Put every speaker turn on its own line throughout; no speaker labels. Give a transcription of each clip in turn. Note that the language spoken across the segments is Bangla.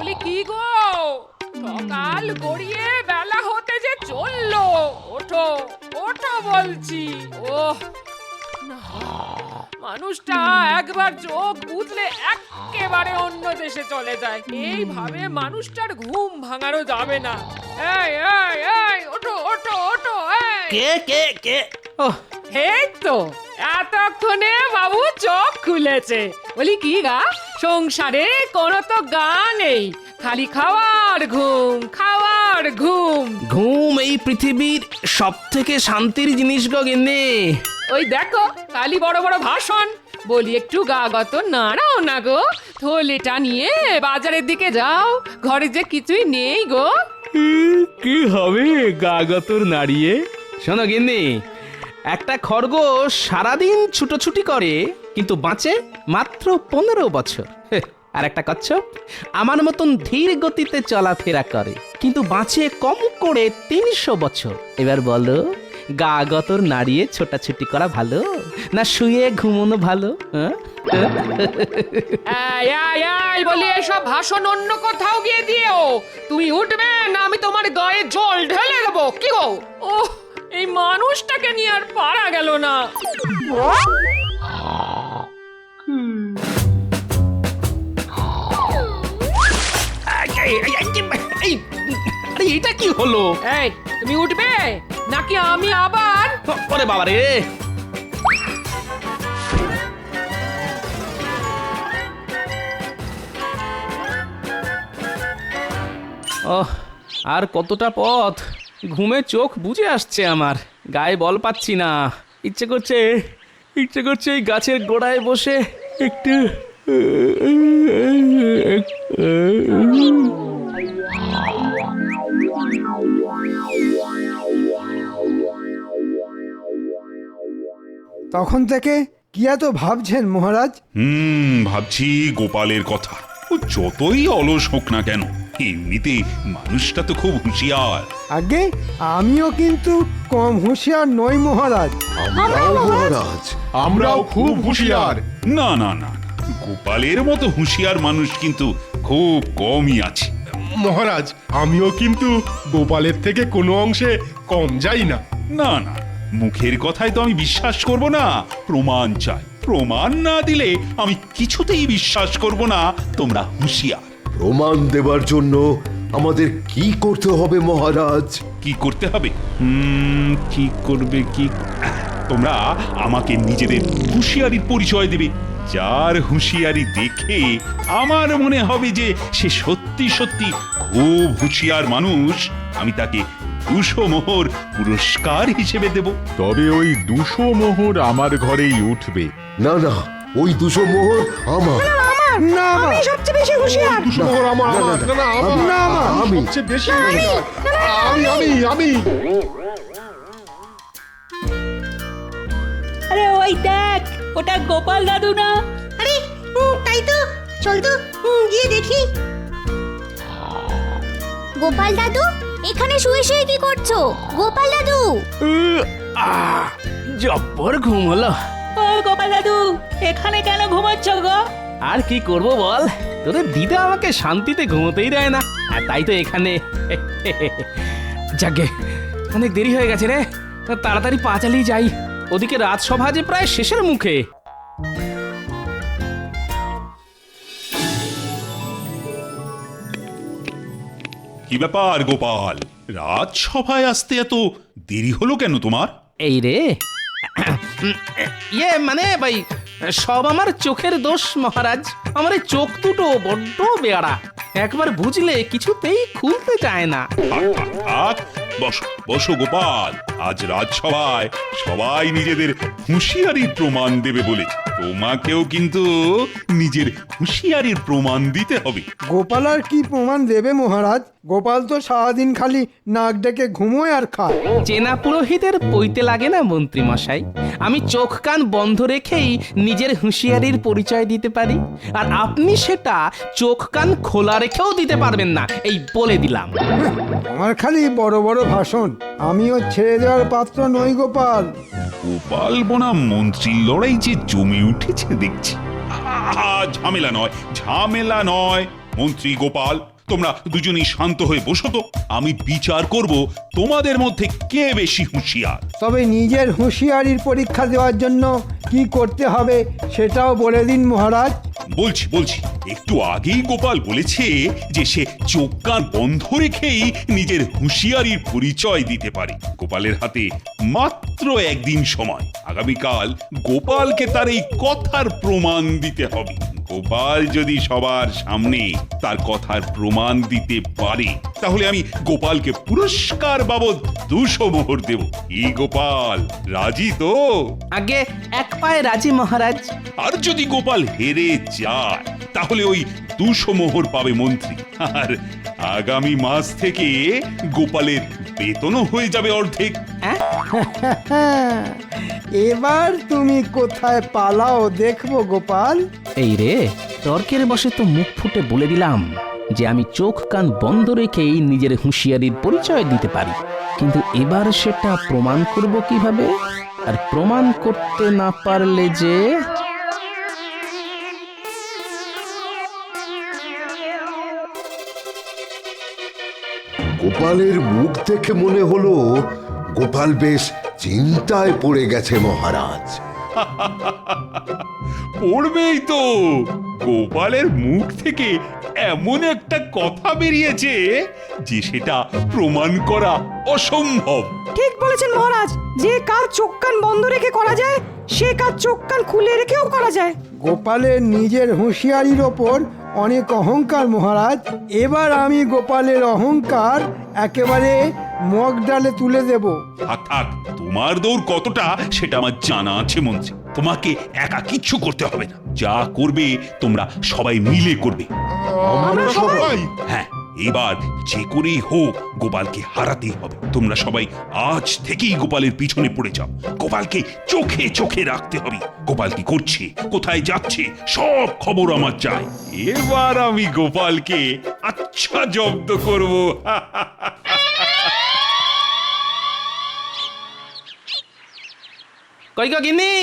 বলি কি গো? সকাল গড়িয়ে বেলা হতে যে চলল। ওঠো ওঠো বলছি। ওহ মানুষটা একবার চোখ বুঝলে একেবারে অন্য দেশে চলে যায়। এইভাবে মানুষটার ঘুম ভাঙানো যাবে না। এই এই এই ওঠো ওঠো ওঠো এই।
কে কে কে? ও
এই তো এতক্ষণে বাবু চোখ খুলেছে। বলি কি গা? সংসারে কোনো তো গা নেই। খালি খাওয়ার ঘুম খাওয়ার ঘুম।
ঘুম এই পৃথিবীর সব থেকে শান্তির জিনিস গো গিন্নি।
ওই দেখো খালি বড় বড় ভাষণ। বলি একটু গা গত নাড়াও না গো। থলেটা নিয়ে বাজারের দিকে যাও। ঘরে যে কিছুই নেই গো।
কি হবে গা গাগতর নাড়িয়ে? শোনো গিন্নি একটা খরগোশ সারাদিন ছুটোছুটি করে, কিন্তু বাঁচে মাত্র পনেরো বছর। আর একটা কচ্ছপ। আমার মতন ধীর গতিতে চলাফেরা করে, কিন্তু বাঁচে কম করে তিনশো বছর। এবার বলো, গা গতর নাড়িয়ে ছোটাছুটি করা ভালো, না শুয়ে ঘুমোনো ভালো? হ্যাঁ?
বলি এসব ভাষণ অন্য কোথাও গিয়ে দিও। তুমি উঠবে না, আমি তোমার গায়ে জল ঢেলে দেবো। কি গো? ও এই মানুষটাকে নিয়ে আর পারা গেল না।
এটা কি হলো?
এই তুমি উঠবে? নাকি আমি আবার?
ওরে বাবা রে। ওহ আর কতটা পথ? ঘুমে চোখ বুঝে আসছে আমার। গায়ে বল পাচ্ছি না। ইচ্ছে করছে ইচ্ছে করছে এই গাছের গোড়ায় বসে একটু
তখন থেকে কি এত ভাবছেন মহারাজ?
হুম ভাবছি গোপালের কথা। ও যতই অলস হোক না কেন এমনিতে মানুষটা তো খুব হুঁশিয়ার।
আগে আমিও কিন্তু কম হুঁশিয়ার নই মহারাজ।
আমরাও মহারাজ। আমরাও খুব হুঁশিয়ার।
না না না না। গোপালের মতো হুঁশিয়ার মানুষ কিন্তু খুব কমই আছে।
মহারাজ আমিও কিন্তু গোপালের থেকে কোনো অংশে কম যাই না।
না না মুখের কথায় তো আমি বিশ্বাস করব না। প্রমাণ চাই। প্রমাণ না দিলে আমি কিছুতেই বিশ্বাস করব না। তোমরা হুঁশিয়ার।
প্রমাণ দেবার জন্য আমাদের কি করতে হবে মহারাজ?
কি করতে হবে? হুম কি করবে কি? তোমরা আমাকে নিজেদের হুঁশিয়ারির পরিচয় দেবে। যার হুঁশিয়ারি দেখে আমার মনে হবে যে সে সত্যি সত্যি খুব হুঁশিয়ার মানুষ আমি তাকে দুশো মোহর পুরস্কার হিসেবে দেব।
তবে ওই দুশো মোহর আমার ঘরেই উঠবে।
না না ওই দুশো মোহর আমার।
না মা,
দুশো মোহর আমার
না, না,
আমার। না না আমার
না, মা,
আমি।
সবচেয়ে বেশি হুঁশিয়ার। আমি আমি। আমি
আরে ওই দেখ ওটা গোপাল দাদু না?
আরে তাই তো। চল তো গিয়ে দেখি। গোপাল দাদু এখানে শুয়ে শুয়ে কি করছ? গোপাল দাদু।
আহ, জব্বর ঘুম হলো
ও গোপাল দাদু এখানে কেন ঘুমাচ্ছ গো?
আর কি করব বল? তোদের দিদা আমাকে শান্তিতে ঘুমোতেই দেয় না আর তাই তো এখানে। যাকে অনেক দেরি হয়ে গেছে রে। তাড়াতাড়ি পা চালিয়ে যাই। ওদিকে রাজসভা যে প্রায় শেষের মুখে।
কি ব্যাপার গোপাল? রাজসভায় আসতে এত দেরি হলো কেন তোমার?
এই রে ইয়ে মানে ভাই সব আমার চোখের দোষ মহারাজ। আমার এই চোখ দুটো বড্ড বেয়ারা একবার বুঝলে কিছুতেই খুলতে চায় না।
বসো বসো গোপাল। আজ রাজসভায় সবাই নিজেদের হুঁশিয়ারির প্রমাণ দেবে বলেছে তোমাকেও কিন্তু নিজের হুঁশিয়ারির প্রমাণ দিতে হবে।
গোপাল আর কি প্রমাণ দেবে মহারাজ? গোপাল তো সারাদিন খালি নাক ডেকে ঘুমোয় আর খায়।
চেনা পুরোহিতের পইতে লাগে না মন্ত্রী মশাই আমি চোখ কান বন্ধ রেখেই নিজের হুঁশিয়ারির পরিচয় দিতে পারি আর আপনি সেটা চোখ কান খোলা রেখেও দিতে পারবেন না এই বলে দিলাম।
আমার খালি বড় বড় ভাষণ আমিও ছেড়ে দেওয়ার পাত্র নই গোপাল।
গোপাল বনাম মন্ত্রীর লড়াই যে জমে উঠেছে দেখছি। আহা, ঝামেলা নয় ঝামেলা নয় মন্ত্রী গোপাল। তোমরা দুজনেই শান্ত হয়ে বসো তো। আমি বিচার করব তোমাদের মধ্যে কে বেশি হুঁশিয়ার।
তবে নিজের হুঁশিয়ারির পরীক্ষা দেওয়ার জন্য কি করতে হবে সেটাও বলে দিন মহারাজ।
বলছি বলছি একটু আগেই গোপাল বলেছে যে সে চোখ কান বন্ধ রেখেই নিজের হুঁশিয়ারির পরিচয় দিতে পারে। গোপালের হাতে মাত্র একদিন সময়। আগামীকাল গোপালকে তার এই কথার প্রমাণ দিতে হবে। গোপাল যদি সবার সামনে তার কথার প্রমাণ দিতে পারে তাহলে আমি গোপালকে পুরস্কার বাবদ দুশো মোহর দেব। এই গোপাল? রাজি তো?
আগে এক পায়ে রাজি মহারাজ।
আর যদি গোপাল হেরে যায় তাহলে ওই দুশো মোহর পাবে মন্ত্রী। আর আগামী মাস থেকে গোপালের বেতনও হয়ে যাবে অর্ধেক।
এবার তুমি কোথায় পালাও দেখব গোপাল।
এই রে, তর্কের বসে তো মুখ ফুটে বলে দিলাম যে আমি চোখ কান বন্ধ রেখেই নিজের হুঁশিয়ারির পরিচয় দিতে পারি। কিন্তু এবার সেটা প্রমাণ করব কীভাবে? আর প্রমাণ করতে না পারলে যে
গোপালের মুখ দেখে মনে হলো, গোপাল বেশ চিন্তায় পড়ে গেছে মহারাজ।
পড়বেই তো। গোপালের মুখ থেকে এমন একটা কথা বেরিয়েছে যে সেটা প্রমাণ করা অসম্ভব।
ঠিক বলেছেন মহারাজ। যে কাজ চোখ কান বন্ধ রেখে করা যায় সে কাজ চোখ কান খুলে রেখেও করা যায়।
গোপালের নিজের হুঁশিয়ারির ওপর অনেক অহংকার মহারাজ। এবার আমি গোপালের অহংকার একেবারে মগ ডালে তুলে দেব।
থাক থাক তোমার দৌড় কতটা সেটা আমার জানা আছে মন্ত্রী। তোমাকে একা কিচ্ছু করতে হবে না। যা করবে তোমরা সবাই মিলে করবে।
আমরা সবাই?
হ্যাঁ। এবার যে করেই হোক গোপালকে হারাতেই হবে। তোমরা সবাই আজ থেকেই গোপালের পিছনে পড়ে যাও। গোপালকে চোখে চোখে রাখতে হবে। গোপাল কি করছে? কোথায় যাচ্ছে? সব খবর আমার চাই। এবার আমি গোপালকে আচ্ছা জব্দ করব।
কই গো গিন্নি?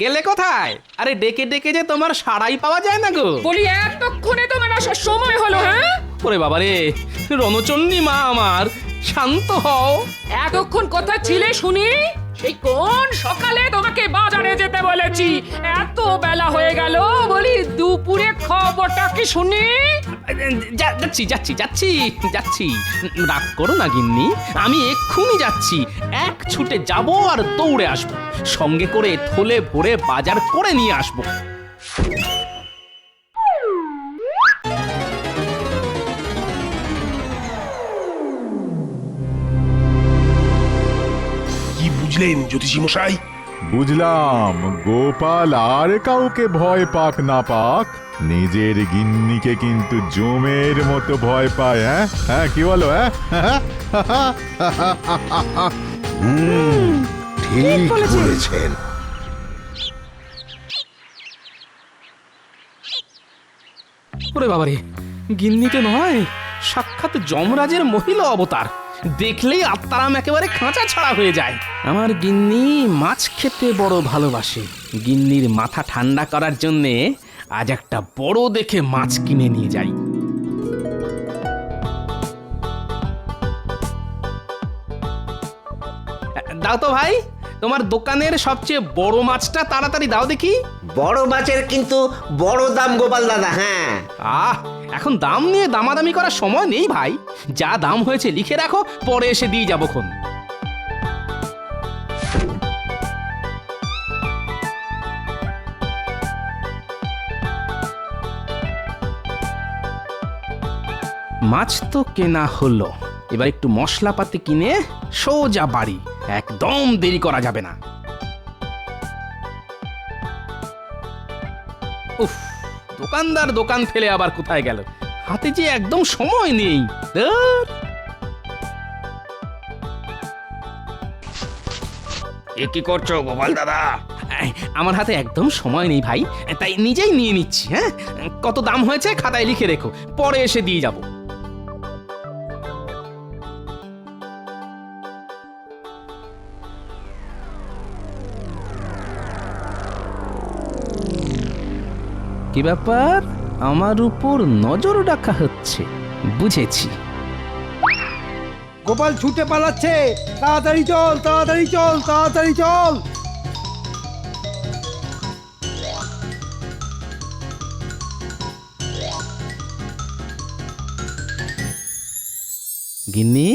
গেলে কোথায়? আরে ডেকে ডেকে যে তোমার সাড়াই পাওয়া যায় না গো।
বলি এতক্ষণে তোমার আসার সময় হলো হ্যাঁ?
ওরে বাবারে রণচন্ডী মা আমার শান্ত হও।
এতক্ষণ কোথায় ছিলে শুনি? সেই কোন সকালে তোমাকে বাজারে যেতে বলেছি? এত বেলা হয়ে গেল বলি দুপুরে খবরটা কি শুনি?
যাচ্ছি যাচ্ছি যাচ্ছি যাচ্ছি। রাগ করো না গিন্নি আমি এক্ষুনি যাচ্ছি। এক ছুটে যাব আর দৌড়ে আসব। সঙ্গে করে থলে ভরে বাজার করে নিয়ে আসব।
বুঝলেন জ্যোতিষী মশাই
বুঝলাম। গোপাল আর কাউকে ভয় পাক না পাক। নিজের গিন্নিকে কিন্তু জমের মতো ভয় পায় হ্যাঁ? হ্যাঁ কি বলো হ্যাঁ?
ঠিক বলেছেন।
ওরে বাবারে গিন্নি তো নয় সাক্ষাৎ যমরাজের মহিলা অবতার। দেখলেই আত্মারাম একেবারে খাঁচা ছাড়া হয়ে যায়। আমার গিন্নি মাছ খেতে বড় ভালোবাসে। গিন্নির মাথা ঠান্ডা করার জন্যে আজ একটা বড় দেখে মাছ কিনে নিয়ে যাই। দাও তো ভাই, তোমার দোকানের সবচেয়ে বড় মাছটা তাড়াতাড়ি দাও দেখি।
বড় মাছের কিন্তু বড় দাম, গোপাল দাদা হ্যাঁ।
আহ, এখন দাম নিয়ে দামাদামি করার সময় নেই ভাই। যা দাম হয়েছে লিখে রাখো, পরে এসে দিয়ে যাব খন। মাছ তো কেনা হলো। এবার একটু মশলাপাতি কিনে সোজা বাড়ি। একদম দেরি করা যাবে না। উফ দোকানদার দোকান ফেলে আবার কোথায় গেল? হাতে যে একদম সময় নেই।
এ কি করছ গোপাল দাদা?
এই, আমার হাতে একদম সময় নেই ভাই। তাই নিজেই নিয়ে নিচ্ছি হ্যাঁ? কত দাম হয়েছে খাতায় লিখে রেখো পরে এসে দিয়ে যাব। কি ব্যাপার? আমার উপর নজর রাখা হচ্ছে। বুঝেছি।
গোপাল ছুটে পালাচ্ছে। তাড়াতাড়ি চল তাড়াতাড়ি চল তাড়াতাড়ি চল।
গিন্নি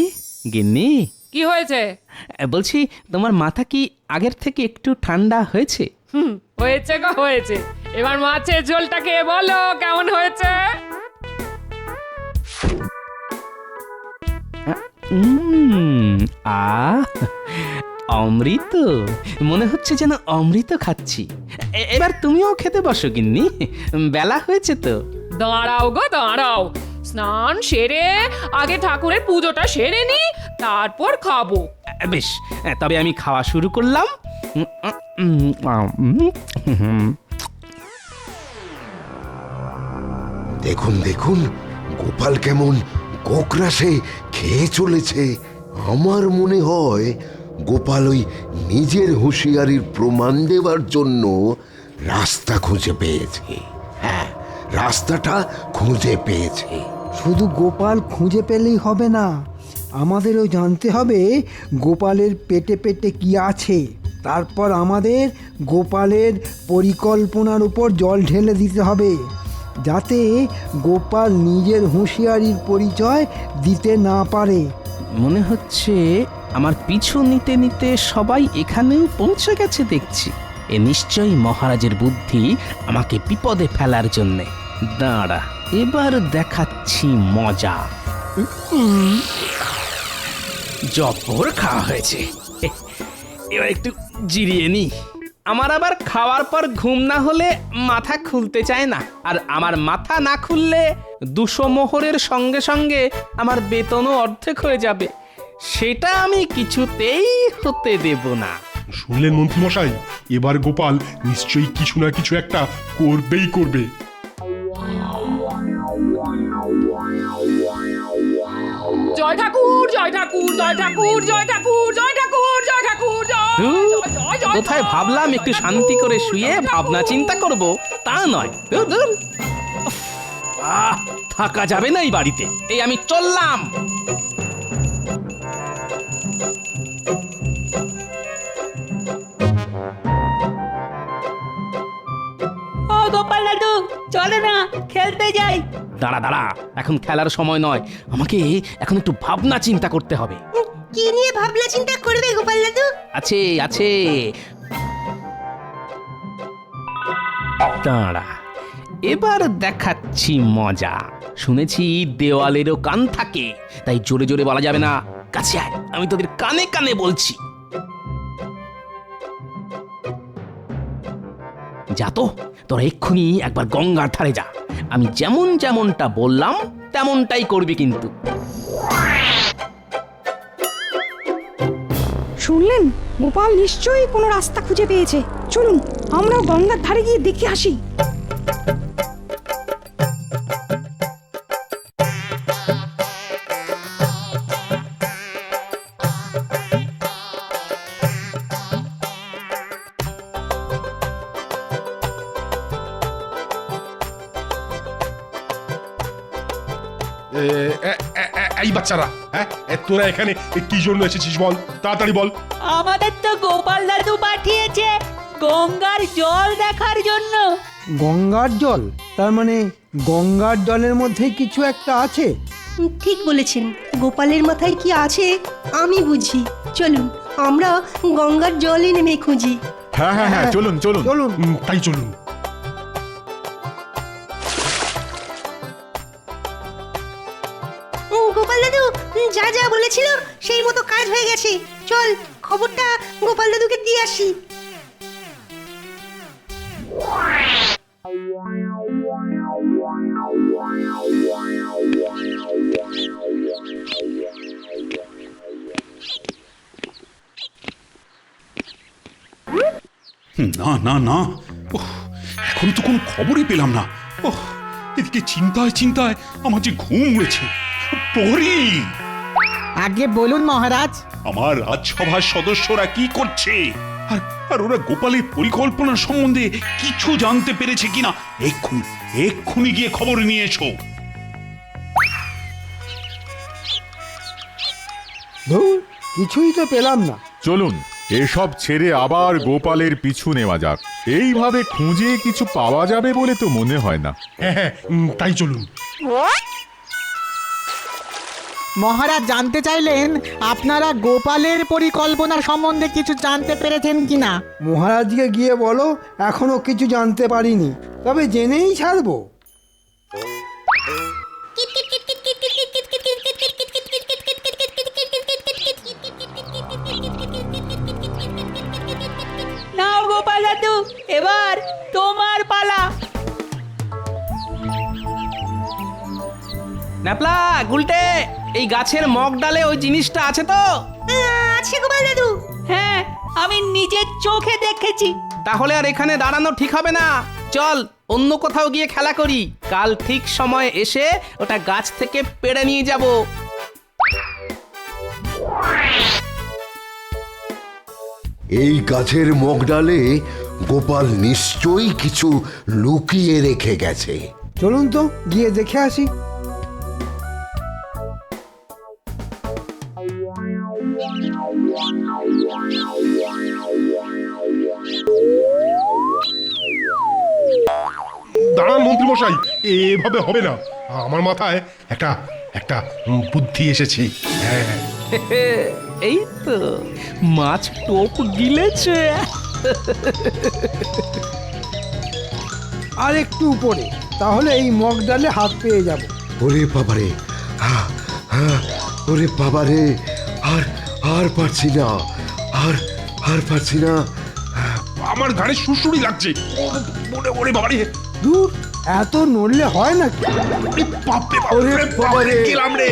গিন্নি।
কি হয়েছে?
বলছি তোমার মাথা কি আগের থেকে একটু ঠান্ডা হয়েছে?
হুম হয়েছে গো হয়েছে। এবার মাছের ঝোলটাকে বলো কেমন হয়েছে?
আহ অমৃত। মনে হচ্ছে যেন অমৃত খাচ্ছি। এবার তুমিও খেতে বসো গিন্নি। বেলা হয়েছে তো।
দাঁড়াও গো দাঁড়াও। স্নান সেরে আগে ঠাকুরের পুজোটা সেরে নি তারপর খাব।
বেশ তবে আমি খাওয়া শুরু করলাম।
দেখুন দেখুন, গোপাল কেমন কোকরাসে খেয়ে চলেছে। আমার মনে হয় গোপাল ওই নিজের হুঁশিয়ারির প্রমাণ দেওয়ার জন্য রাস্তা খুঁজে পেয়েছে। হ্যাঁ রাস্তাটা খুঁজে পেয়েছে।
শুধু গোপাল খুঁজে পেলেই হবে না, আমাদেরও জানতে হবে গোপালের পেটে পেটে কি আছে। তারপর আমাদের গোপালের পরিকল্পনার উপর জল ঢেলে দিতে হবে। যাতে গোপাল নিজের হুঁশিয়ারির পরিচয় দিতে না পারে।
মনে হচ্ছে আমার পিছু নিতে নিতে সবাই এখানেও পৌঁছে গেছে দেখছি। এ নিশ্চয়ই মহারাজের বুদ্ধি আমাকে বিপদে ফেলার জন্যে। দাঁড়া, এবার দেখাচ্ছি মজা। জব্বর খাওয়া হয়েছে। এবার একটু জিরিয়ে নি আমার আবার খাওয়ার পর ঘুম না হলে মাথা খুলতে চায় না। আর আমার মাথা না খুললে দুশো মোহরের সঙ্গে সঙ্গে আমার বেতনও অর্ধেক হয়ে যাবে। সেটা আমি কিছুতেই হতে দেব না।
শুনলেন মন্ত্রীমশাই? এবার গোপাল নিশ্চয়ই কিছু না কিছু একটা করবেই করবে।
জয় ঠাকুর জয় ঠাকুর জয় ঠাকুর জয় ঠাকুর জয় ঠাকুর জয় ঠাকুর জয়
কোথায় ভাবলাম একটু শান্তি করে শুয়ে ভাবনা চিন্তা করব? তা নয়। ধুর, ধুর। উফ, আহ, থাকা যাবে না এই বাড়িতে। এই আমি চললাম।
ও গোপাল দাদু চলো না খেলতে যাই।
দাঁড়া দাঁড়া এখন খেলার সময় নয়। আমাকে এখন একটু ভাবনা চিন্তা করতে হবে।
কি নিয়ে ভাবনা চিন্তা করবে গোপাল দাদু?
আছে আছে। দাঁড়া, এবার দেখাচ্ছি মজা। শুনেছি দেওয়ালেরও কান থাকে, তাই জোরে জোরে বলা যাবে না। কাছে আয়, আমি তোদের কানে কানে বলছি। যা তো, তোরা এক্ষুনি একবার গঙ্গার ধারে যা। আমি যেমন যেমনটা বললাম, তেমনটাই করবি কিন্তু।
শুনলেন? গোপাল নিশ্চয়ই কোনো রাস্তা খুঁজে পেয়েছে। চলুন, আমরাও গঙ্গার ধারে গিয়ে দেখে আসি।
এই বাচ্চারা হ্যাঁ? তোরা এখানে কি জন্য এসেছিস বল? তাড়াতাড়ি বল।
আমাদের তো গোপাল দাদু পাঠিয়েছে গঙ্গার জল দেখার জন্য।
গঙ্গার জল? তার মানে গঙ্গার জলের মধ্যে কিছু একটা আছে?
ঠিক বলেছেন। গোপালের মাথায় কি আছে আমি বুঝি। চলুন আমরা গঙ্গার জলই নেমে খুঁজি
হ্যাঁ হ্যাঁ হ্যাঁ চলুন চলুন।
চলুন।
তাই চলুন।
বলেছিল, সেই মতো কাজ হয়ে গেছে। চল, খবরটা গোপাল দাদুকে দিয়ে আসি।
না না না। এখন তো কোনো খবরই পেলাম না। ওহ এদিকে চিন্তায় চিন্তায় আমার যে ঘুম উড়েছে। প্রহরী
আগে বলুন মহারাজ।
আমার রাজসভার সদস্যরা কি করছে? আর আর ওরা গোপালের পরিকল্পনা সম্বন্ধে কিছু জানতে পেরেছে কিনা? এক্ষুনি এক্ষুনি গিয়ে খবর নিয়ে এসো।
ধুর কিছুই তো পেলাম না।
চলুন এসব ছেড়ে আবার গোপালের পিছু নেওয়া যাক। এইভাবে খুঁজে কিছু পাওয়া যাবে বলে তো মনে হয় না।
হ্যাঁ হ্যাঁ উম, তাই চলুন।
মহারাজ জানতে চাইলেন আপনারা গোপালের পরিকল্পনা সম্বন্ধে কিছু জানতে পেরেছেন কিনা?
মহারাজকে গিয়ে বলো এখনও কিছু জানতে পারিনি। তবে জেনেই ছাড়বো।
নাও গোপাল দাদু এবার তোমার পালা।
ন্যাপলা গুলটে। এই গাছের মগ ডালে ওই জিনিসটা আছে তো?
আছে গোপাল দাদু।
হ্যাঁ আমি নিজের চোখে দেখেছি।
তাহলে আর এখানে দাঁড়ানো ঠিক হবে না। চল অন্য কোথাও গিয়ে খেলা করি। কাল ঠিক সময় এসে ওটা গাছ থেকে পেড়ে নিয়ে যাব।
এই গাছের মগডালে গোপাল নিশ্চয়ই কিছু লুকিয়ে রেখে গেছে।
চলুন তো গিয়ে দেখে আসি।
মশাই এভাবে হবে না। আমার মাথায় একটা একটা বুদ্ধি এসেছে। হ্যাঁ।
এই তো মাছ টোপ গিলেছে।
আর একটু উপরে তাহলে এই মগ ডালে হাত পেয়ে যাব।
ওরে বাবারে হা, হা, ওরে বাবারে আর আর পারছি না আর আর পারছি না।
আমার ঘাড়ে সুরসুরি লাগছে। ওরে বাবারে।
দূর এত নড়লে হয় নাকি
ওরে বাপরে বাপরে গেলাম রে।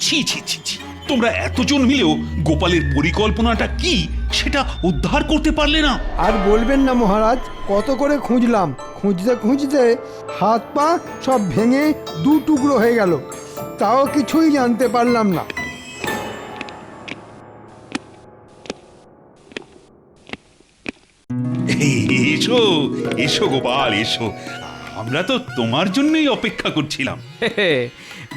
ছি ছি ছি ছি। তোমরা এতজন মিলেও গোপালের পরিকল্পনাটা কি? সেটা উদ্ধার করতে পারলে না।
আর বলবেন না মহারাজ কত করে খুঁজলাম। খুঁজতে খুঁজতে হাত পা সব ভেঙে দু টুকরো হয়ে গেল। তাও কিছুই জানতে পারলাম না।
এসো এসো গোপাল এসো। আমরা তো তোমার জন্যই অপেক্ষা করছিলাম।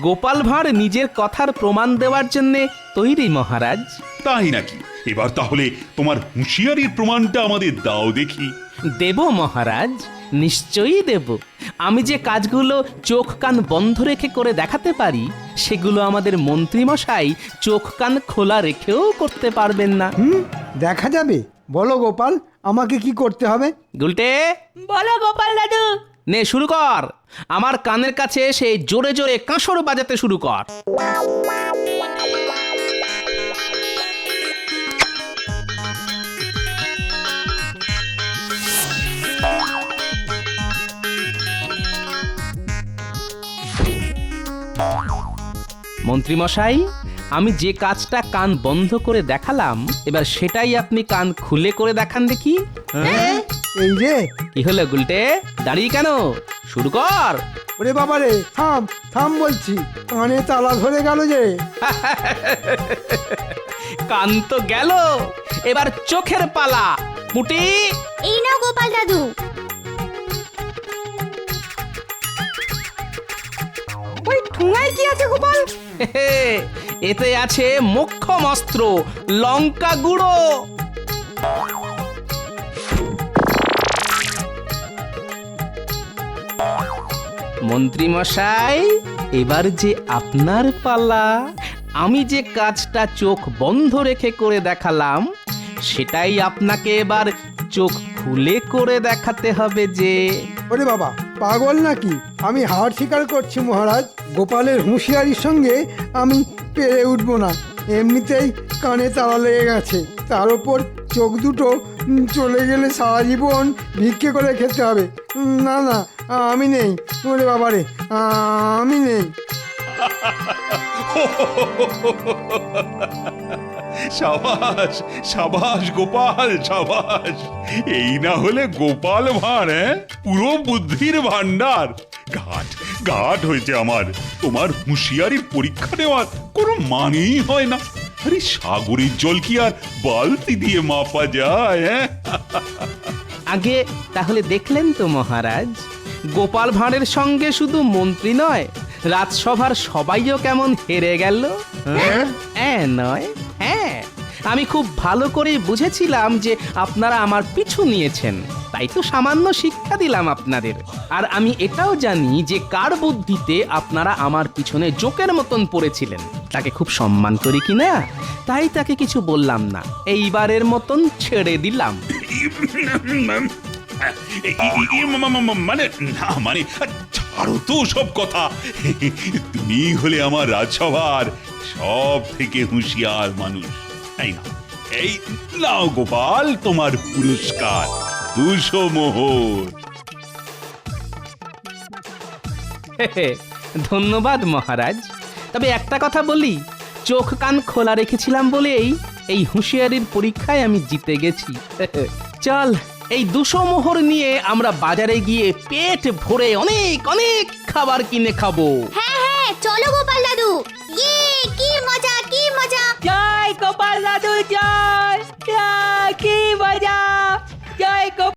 গোপাল ভাঁড় নিজের কথার প্রমাণ দেওয়ার জন্যে তৈরি মহারাজ।
তাই নাকি? এবার তাহলে তোমার হুঁশিয়ারির প্রমাণটা আমাদের দাও দেখি।
দেব মহারাজ নিশ্চয়ই দেব। আমি যে কাজগুলো চোখ কান বন্ধ রেখে করে দেখাতে পারি সেগুলো আমাদের মন্ত্রীমশাই চোখ কান খোলা রেখেও করতে পারবেন না।
হুম দেখা যাবে। বলো গোপাল আমাকে কি করতে হবে?
গুলটে।
বলো গোপাল দাদু।
নে শুরু কর। আমার কানের কাছে সেই জোরে জোরে কাঁসর বাজাতে শুরু কর। মন্ত্রীমশাই আমি যে কাজটা কান বন্ধ করে দেখালাম এবার সেটাই আপনি কান খুলে করে দেখান দেখি। হ্যাঁ?
এই যে।
কি হলো গুলটে? দাঁড়িয়ে কেন? শুরু কর।
ওরে বাবা রে থাম থাম বলছি। কানে তালা ধরে গেল যে।
কান তো গেল। এবার চোখের পালা। মুটি
এই নাও গোপাল দাদু।
ওই ঠুঙায় কি আছে গোপাল?
এতে আছে মোক্ষম লঙ্কা গুঁড়ো। মন্ত্রী মশাই এবার যে আপনার পালা, আমি যে কাজটা চোখ বন্ধ রেখে করে দেখালাম, সেটাই আপনাকে এবার চোখ খুলে করে দেখাতে হবে যে
বাবা পাগল নাকি? আমি হার স্বীকার করছি, মহারাজ। গোপালের হুঁশিয়ারির সঙ্গে আমি পেরে উঠবো না। এমনিতেই কানে তালা লেগে গেছে। তার উপর চোখ দুটো চলে গেলে সারা জীবন ভিক্ষে করে খেতে হবে। না না, আমি নেই। ওরে বাবা রে আমি নেই।
সাবাস সাবাস গোপাল সাবাস। এই না হলে গোপাল ভাঁড় হ্যাঁ? পুরো বুদ্ধির ভান্ডার ঘাট ঘাট হয়েছে আমার। তোমার হুঁশিয়ারির পরীক্ষা নেওয়ার কোনো মানেই হয় না। আরে সাগরের জল কি আর বালতি দিয়ে মাপা যায় হ্যাঁ?
আগে তাহলে দেখলেন তো মহারাজ গোপাল ভাঁড়ের সঙ্গে শুধু মন্ত্রী নয় রাজসভার সবাইও কেমন হেরে গেল? হ্যাঁ? হ্যাঁ নয়? আমি খুব ভালো করে বুঝেছিলাম যে আপনারা আমার পিছু নিয়েছেন। তাই তো সামান্য শিক্ষা দিলাম আপনাদের। আর আমি এটাও জানি যে কার বুদ্ধিতে আপনারা আমার পিছনে জোকের মতন পড়েছিলেন। তাকে খুব সম্মান করি কি না? তাই তাকে কিছু বললাম না। এইবারের মতন ছেড়ে দিলাম।
মানে না মানে ছাড়ো তো সব কথা। তুমি হলে আমার রাজসভার সব থেকে হুঁশিয়ার মানুষ। না এই নাও গোপাল তোমার পুরস্কার দুশো মোহর।
ধন্যবাদ মহারাজ। তবে একটা কথা বলি চোখ কান খোলা রেখেছিলাম বলেই এই হুঁশিয়ারির পরীক্ষায় আমি জিতে গেছি। চল এই দুশো মোহর নিয়ে আমরা বাজারে গিয়ে পেট ভরে অনেক অনেক খাবার কিনে খাব।
হ্যাঁ হ্যাঁ চলো গোপাল দাদু। গোপাল দাদু জয় কি মজা জয় গোপাল